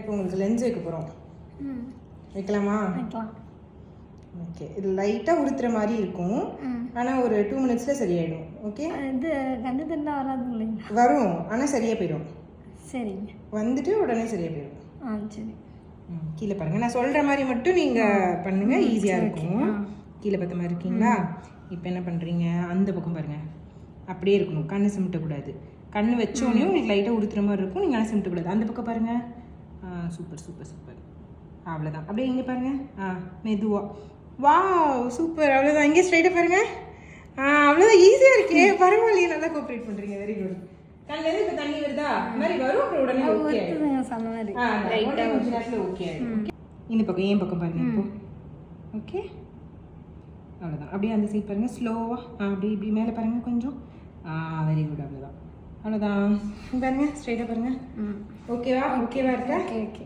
இப்போ உங்களுக்கு லென்ஸ் வைக்க போகிறோம் வைக்கலாமா? ஓகே இது லைட்டாக உறுத்துற மாதிரி இருக்கும். ஆனால் ஒரு டூ மினிட்ஸில் சரியாயிடும். ஓகே இது கண்ணு தண்டா வராது இல்லைங்களா? வரும். ஆனால் சரியாக போயிடும். சரிங்க. வந்துட்டு உடனே சரியாக போயிடும். ஆ சரி. ம், கீழே பாருங்க. நான் சொல்கிற மாதிரி மட்டும் நீங்கள் பண்ணுங்க. ஈஸியாக இருக்கும். கீழே பார்த்த மாதிரி இருக்கீங்களா? இப்போ என்ன பண்ணுறீங்க அந்த பக்கம் பாருங்க. அப்படியே இருக்கணும். கண்ணு சிமிட்டக்கூடாது. கண்ணு வச்சோடனே உங்களுக்கு லைட்டாக உறுத்துற மாதிரி இருக்கும். நீங்கள் கண்ணு சிமிட்டக்கூடாது. அந்த பக்கம் பாருங்க. ஆ சூப்பர் சூப்பர் சூப்பர் அவ்வளோதான் அப்படியே இங்கே பாருங்க. ஆ மெதுவா. வா சூப்பர் அவ்வளோதான் இங்கே ஸ்ட்ரைட்டாக பாருங்க. ஆ அவ்வளோதான் ஈஸியாக இருக்கே. பரவாயில்லையே. நல்லா கோஆப்ரேட் பண்ணுறீங்க வெரி குட் கண்ணில் இப்போ தண்ணி வருதா? இந்த மாதிரி வரும் அப்புறம் உடனே ஓகே இதுங்க சொன்ன மாதிரி ஆ, உடனே கொஞ்ச நேரத்துல okay ஆயிடும். இந்த பக்கம் ஏன் பக்கம் பாருங்க இப்போ. ஓகே அவ்வளோதான் அப்படியே அந்த சைட் பாருங்க. ஸ்லோவா அப்படி இப்படி மேலே பாருங்க கொஞ்சம். ஆ வெரி குட் அவ்வளோதான் அவ்வளோதான் பாருங்க ஸ்ட்ரைட்டாக பாருங்க. ம். ஓகேவா ஓகேவா இருக்கா? Okay okay